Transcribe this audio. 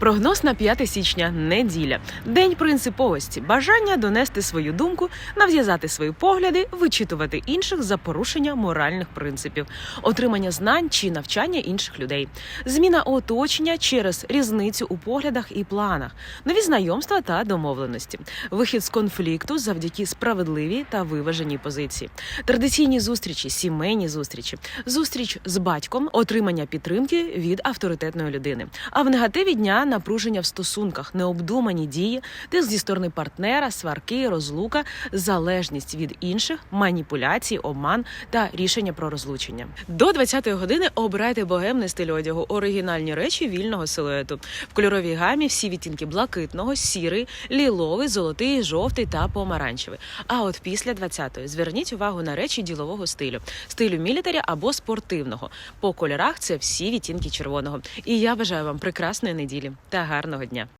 Прогноз на 5 січня неділя. День принциповості, бажання донести свою думку, нав'язати свої погляди, вичитувати інших за порушення моральних принципів, отримання знань чи навчання інших людей, зміна оточення через різницю у поглядах і планах, нові знайомства та домовленості, вихід з конфлікту завдяки справедливій та виваженій позиції, традиційні зустрічі, сімейні зустрічі, зустріч з батьком, отримання підтримки від авторитетної людини. А в негативі дня напруження в стосунках, необдумані дії, тиск зі сторони партнера, сварки, розлука, залежність від інших, маніпуляції, обман та рішення про розлучення. До 20-ї години обирайте богемний стиль одягу, оригінальні речі вільного силуету. В кольоровій гамі всі відтінки блакитного, сірий, ліловий, золотий, жовтий та помаранчевий. А от після 20-ї зверніть увагу на речі ділового стилю, стилю мілітаря або спортивного. По кольорах це всі відтінки червоного. І я бажаю вам прекрасної неділі та гарного дня.